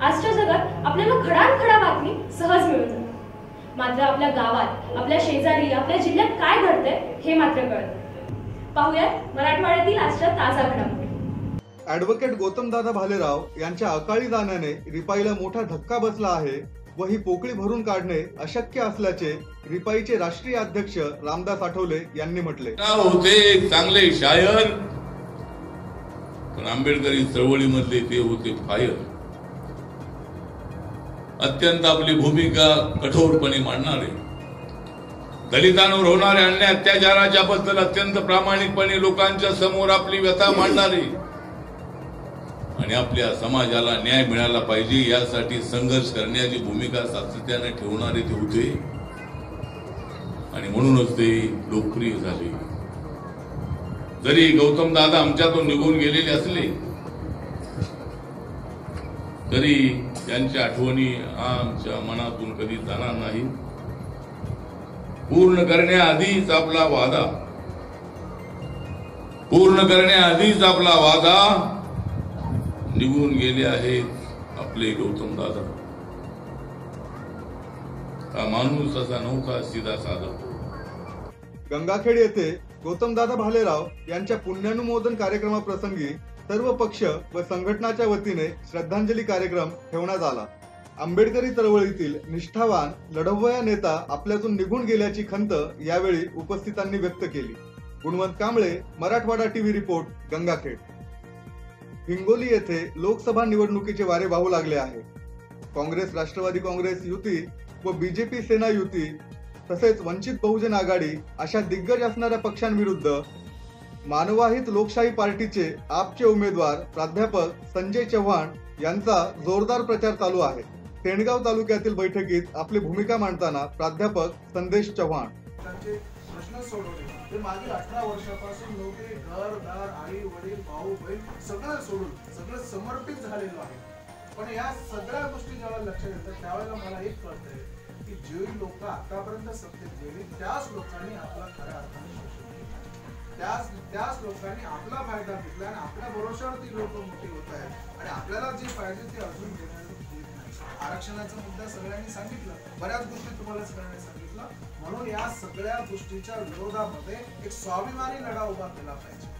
आजच्या जगात आपल्याला खडानखडा बातमी सहज मिळून जाते मात्र आपल्या गावात आपल्या शेजारी आपल्या जिल्ह्यात काय घडतंय हे मात्र कळत नाही. पाहुयात मराठवाड्यातील आजच्या ताजा घडामोडी. ॲडव्होकेट गौतमदादा भालेराव यांच्या अकाळी जाण्याने रिपाईला मोठा धक्का बसला आहे व ही पोकळी भरून काढणे अशक्य असल्याचे रिपाईचे राष्ट्रीय अध्यक्ष रामदास आठवले यांनी म्हटले. होते चांगले शायर पण आंबेडकरी चळवळीमधले ते होते फायर. अत्यंत आपली भूमिका कठोरपणे मांडणारे. दलितांवर होणाऱ्या अन्याय अत्याचाराच्या बद्दल अत्यंत प्रामाणिकपणे लोकांच्या समोर आपली व्यथा मांडणारे. आणि आपल्या समाजाला न्याय मिळाला पाहिजे यासाठी संघर्ष करण्याची भूमिका सातत्याने ठेवणारे ते होते. आणि म्हणूनच ते लोकप्रिय झाले. जरी गौतम दादा आमच्यातून निघून गेलेले असले तरी त्यांच्या आठवणी आमच्या मनातून कधी जाणार नाही पूर्ण करण्याआधीच आपला वादा पूर्ण करण्याआधीच आपला वादा निघून गेले आहेत आपले गौतम दादा. हा माणूस असा नव्हता सीधा साधा गंगाखेड येथे गौतमदादा भालेराव यांच्या पुण्यानुमोदन कार्यक्रमाप्रसंगी सर्व पक्ष व संघटनाच्या वतीने श्रद्धांजली कार्यक्रम ठेवण्यात आला. आंबेडकरी चळवळीतील निष्ठावान लढवया नेता आपल्यातून निघून गेल्याची खंत यावेळी उपस्थितांनी व्यक्त केली. Gunwant Kamble Marathwada TV report Gangakhed. Hingoli येथे लोकसभा निवडणुकीचे वारे वाहू लागले आहे. काँग्रेस राष्ट्रवादी काँग्रेस युती व बीजेपी सेना युती तसेच वंचित बहुजन आघाडी अशा दिग्गज असणाऱ्या पक्षांविरुद्ध मानवाहित लोकशाही पार्टीचे आपचे उमेदवार प्राध्यापक संजय चव्हाण यांचा जोरदार प्रचार चालू आहे. तेणगाव तालुक्यातील बैठकीत आपली भूमिका मांडताना प्राध्यापक संदेश चव्हाण. प्रश्न सोडवले. ते मागील अठरा वर्षापासून नोकरी घर दार आई वडील भाऊ बहीण सगळं सोडून सगळं समर्पित झालेलं आहे. पण या सगळ्या गोष्टी जेव्हा लक्षात येतात त्यावेळेला मला एक कळतंय. की जे लोक आतापर्यंत सत्तेत गेले त्याच लोकांनी आपला खऱ्या अर्थाने शोषण केलं. त्याच त्याच लोकांनी आपला फायदा घेतला आणि आपल्या भरोशावर ती लोक मोठी होत आहेत. आणि आपल्याला जे पाहिजे ते अजून देण्याला देत नाही. आरक्षणाचा मुद्दा सगळ्यांनी सांगितलं. बऱ्याच गोष्टी तुम्हाला सगळ्यांनी सांगितलं म्हणून या सगळ्या गोष्टीच्या विरोधामध्ये एक स्वाभिमानी लढा उभा केला पाहिजे.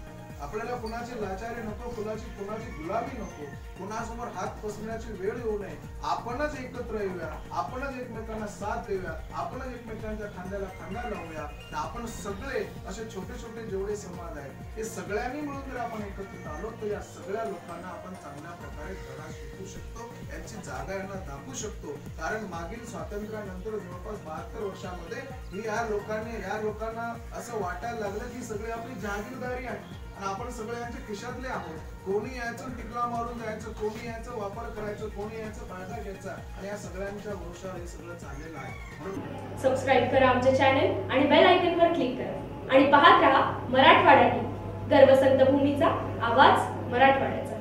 आपल्याला कुणाची लाचारी नको कुणाची कुणाची गुलामी नको कुणासमोर हात पसरण्याची वेळ येऊ नये. आपणच एकत्र येऊया आपणच एकमेकांना साथ देऊया आपणच एकमेकांच्या खांद्याला खांदा लावूया आणि आपण सगळे असे छोटे छोटे जेवढे समाज आहेत हे सगळ्यांनी मिळून जर आपण एकत्रित आलो तर या सगळ्या लोकांना आपण चांगल्या प्रकारे धडा शिकवू शकतो यांची जागा यांना दाखवू शकतो. कारण मागील स्वातंत्र्यानंतर जवळपास बहात्तर वर्षामध्ये ही या लोकांनी या लोकांना असं वाटायला लागलं की सगळी आपली जहागीरदारी आहे. आपण सगळ्यांच्या खिशातले आहोत. कोणी यायचं टिकला मारून जायचं कोणी यायचं वापर करायचं कोणी यायचं फायदा घ्यायचा. आणि या सगळ्यांच्या भरोशावर हे सगळं चाललेलं आहे. सबस्क्राईब करा आमचे चॅनल आणि बेल आयकन वर क्लिक करा. आणि पाहत राहा मराठवाड्यातील गर्भसंत भूमीचा आवाज मराठवाड्याचा.